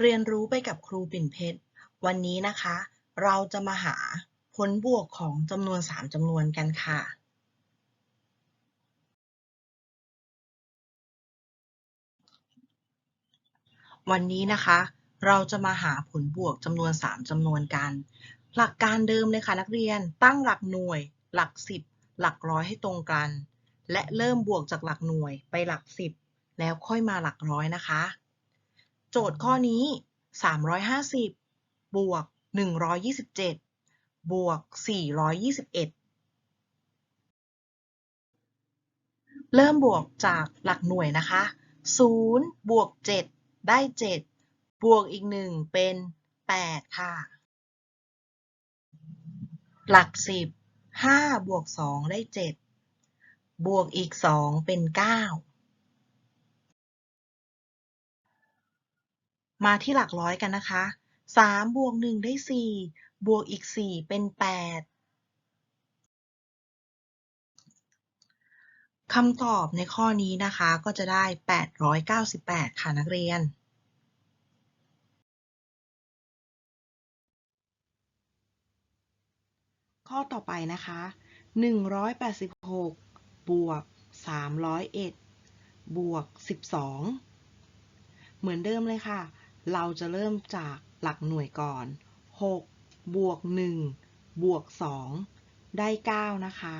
เรียนรู้ไปกับครูปิ่นเพชร วันนี้นะคะ เราจะมาหาผลบวกของจำนวน 3จำนวนกันค่ะ วันนี้นะคะ เราจะมาหาผลบวกจำนวน 3จำนวนกัน หลักการเดิมเลยค่ะนักเรียน ตั้งหลักหน่วย หลัก 10 หลักร้อยให้ตรงกัน และเริ่มบวกจากหลักหน่วยไปหลัก 10 แล้วค่อยมาหลักร้อยนะคะ โจทย์ข้อนี้ 350 บวก 127 บวก 421 เริ่มบวกจากหลักหน่วยนะคะ 0 บวก 7 ได้ 7 บวกอีก 1 เป็น 8 ค่ะ หลัก 10 5 บวก 2 ได้ 7 บวกอีก 2 เป็น 9 มาที่หลักร้อยกันนะคะ3บวก1ได้ 4 บวกอีก 4 เป็น 8 คำตอบในข้อนี้นะคะก็จะได้ 898 ค่ะนักเรียน ข้อต่อไปนะคะ 186 บวก 301 บวก 12 เหมือนเดิมเลยค่ะ เราจะเริ่มจากหลักหน่วยก่อน 6 บวก 1 บวก 2 ได้ 9 นะคะ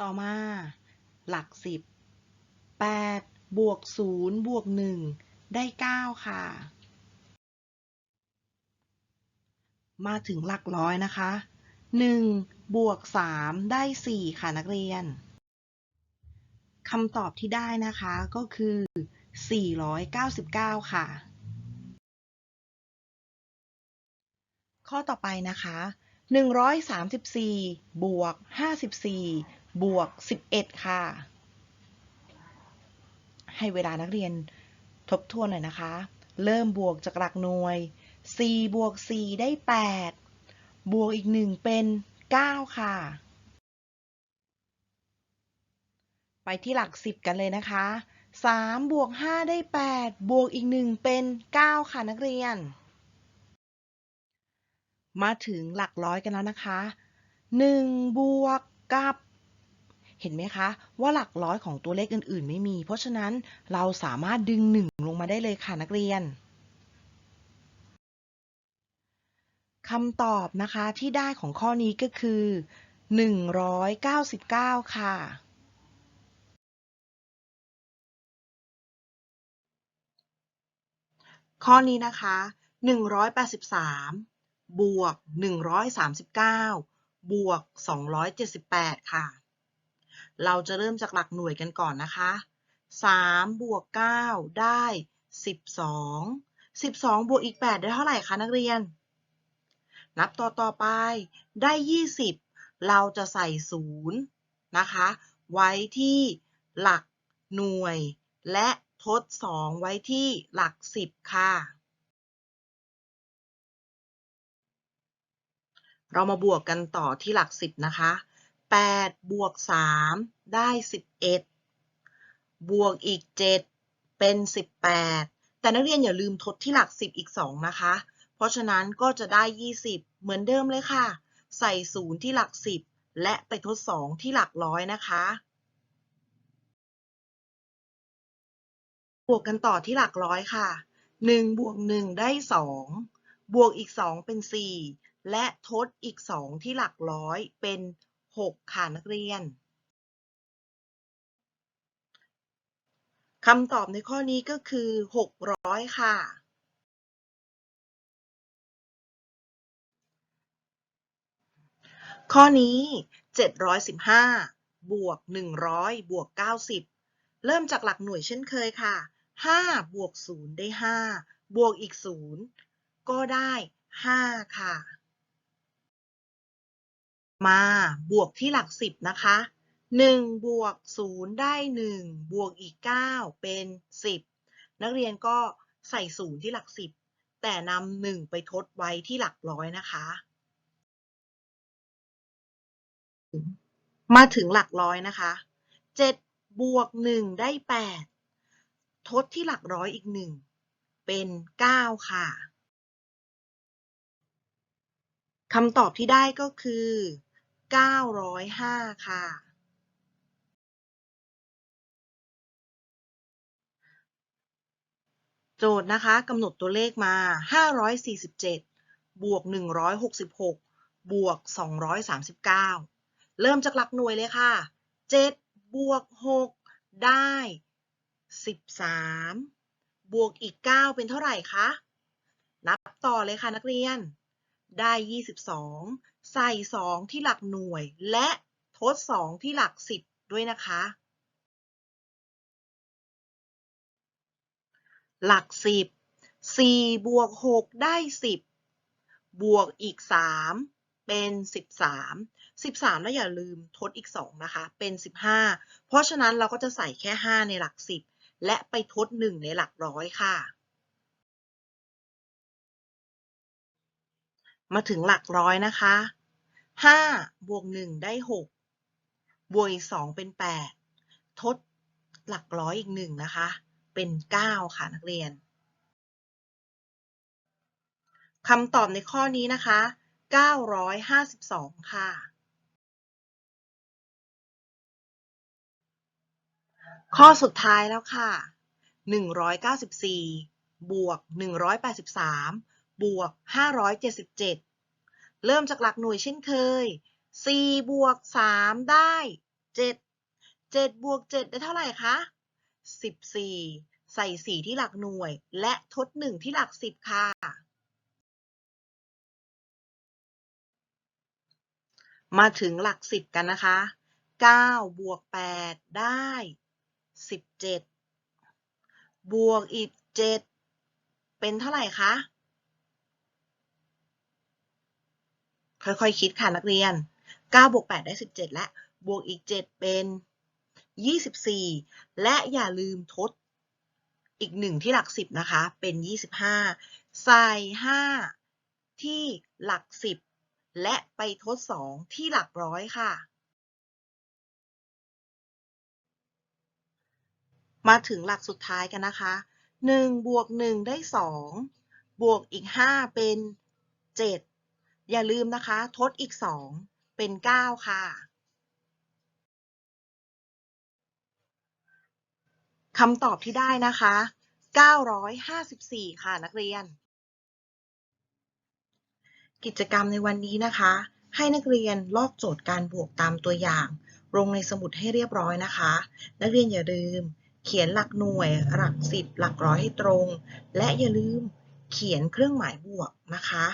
ต่อมา หลัก 10 8 บวก 0 บวก 1 ได้ 9 ค่ะ มาถึงหลักร้อยนะคะ 1 บวก 3 ได้ 4 ค่ะนักเรียน คำตอบที่ได้นะคะก็คือ 499 ค่ะ ข้อต่อไปนะคะ 134 บวก 54 บวก 11 ค่ะ ให้เวลานักเรียนทบทวนหน่อยนะคะ เริ่มบวกจากหลักหน่วย 4 บวก 4 ได้ 8 บวกอีก 1 เป็น 9 ค่ะ ไปที่หลัก 10 กันเลยนะคะ 3 บวก 5 ได้ 8 บวกอีก 1 เป็น 9 ค่ะนักเรียน มาถึงหลักร้อยกันแล้วนะคะ 1 บวกกับ เห็นไหมคะ ว่าหลักร้อยของตัวเลขอื่น ๆ ไม่มี เพราะฉะนั้นเราสามารถดึง 1 ลงมาได้เลยค่ะนักเรียนคำตอบนะคะที่ได้ของข้อนี้ก็คือ 199 ค่ะ ข้อนี้นะคะ 183 บวก 139 บวก 278 ค่ะ เราจะเริ่มจากหลักหน่วยกันก่อนนะคะ 3 บวก 9 ได้ 12 12 บวกอีก 8 ได้เท่าไหร่คะนักเรียน นับต่อต่อไปได้ 20 เราจะใส่ 0 นะคะ ไว้ที่หลักหน่วยและ ทด 2 ไว้ที่หลัก 10 ค่ะ เรามาบวกกันต่อที่หลัก 10 นะคะ 8 บวก 3 ได้ 11 บวกอีก 7 เป็น 18 แต่นักเรียนอย่าลืมทดที่หลัก 10 อีก 2 นะคะ เพราะฉะนั้นก็จะได้ 20 เหมือนเดิมเลยค่ะ ใส่ 0 ที่หลัก 10 และไปทด 2 ที่หลักร้อยนะคะ วกกันต่อที่หลักร้อยค่ะ 1 บวก 1 ได้ 2 บวกอีก 2 เป็น 4 และทดอีก 2 ที่หลักร้อยเป็น 6 ค่ะนักเรียนคำตอบในข้อนี้ก็คือ 600 ค่ะ ข้อนี้ 715 บวก 100 บวก 90 เริ่มจากหลักหน่วยเช่นเคยค่ะ 5 บวก 0 ได้ 5 บวกอีก 0 ก็ได้ 5 ค่ะ มาบวกที่หลัก 10 นะคะ 1 บวก 0 ได้ 1 บวกอีก 9 เป็น 10 นักเรียนก็ใส่ 0 ที่หลัก 10 แต่นำ1ไปทดไว้ที่หลักร้อยนะคะ มาถึงหลักร้อยนะคะ 7 บวก 1 ได้ 8 ทดที่หลักร้อยอีกหนึ่งเป็น 9 ค่ะคำตอบที่ได้ก็คือ 905 ค่ะ โจทย์นะคะกำหนดตัวเลขมา 547 บวก 166 บวก 239 เริ่มจากหลักหน่วยเลยค่ะ 7 บวก 6 ได้ 13 บวกอีก 9 เป็นเท่าไหร่คะ นับต่อเลยค่ะนักเรียน ได้ 22 ใส่ 2 ที่หลักหน่วย และทด 2 ที่หลัก 10 ด้วยนะคะ หลัก 10 4 บวก 6 ได้ 10 บวกอีก 3เป็น 13 13 แล้วอย่าลืมทดอีก 2 นะคะ เป็น 15 เพราะฉะนั้นเราก็จะใส่แค่ 5 ในหลัก 10 และไปทด1ในหลักร้อยค่ะ มาถึงหลักร้อยนะคะ5บวก1ได้ 6 บวกอีก2เป็น 8 ทดหลักร้อยอีก1นะคะ เป็น 9 ค่ะนักเรียนคำตอบในข้อนี้นะคะ 952 ค่ะ ข้อสุดท้ายแล้วค่ะ 194 บวก 183 บวก 577 เริ่มจากหลักหน่วยเช่นเคย 4 บวก 3 ได้ 7 7 บวก 7 ได้เท่าไหร่คะ 14 ใส่ 4 ที่หลักหน่วย และทด 1 ที่หลัก 10 ค่ะ มาถึงหลัก 10 กันนะคะ 9 บวก 8 ได้ 17บวกอีก7เป็นเท่าไหร่คะ ค่อยๆคคิดค่ะนักเรียน9บวก8ได้17และ บวกอีก7เป็น24และอย่าลืมทดอีก1ที่หลัก10นะคะ เป็น25ใส่5ที่หลัก10และไปทด2ที่หลักร้อยค่ะ มาถึงหลักสุดท้ายกันนะคะ1บวก1ได้ 2 บวกอีก 5 เป็น 7 อย่าลืมนะคะ ทดอีก 2 เป็น 9 ค่ะคำตอบที่ได้นะคะ 954 ค่ะนักเรียน กิจกรรมในวันนี้นะคะ ให้นักเรียนลอกโจทย์การบวกตามตัวอย่างลงในสมุดให้เรียบร้อยนะคะ นักเรียนอย่าลืม เขียนหลักหน่วย หลักสิบ หลักร้อยให้ตรง และอย่าลืมเขียนเครื่องหมายบวกนะคะ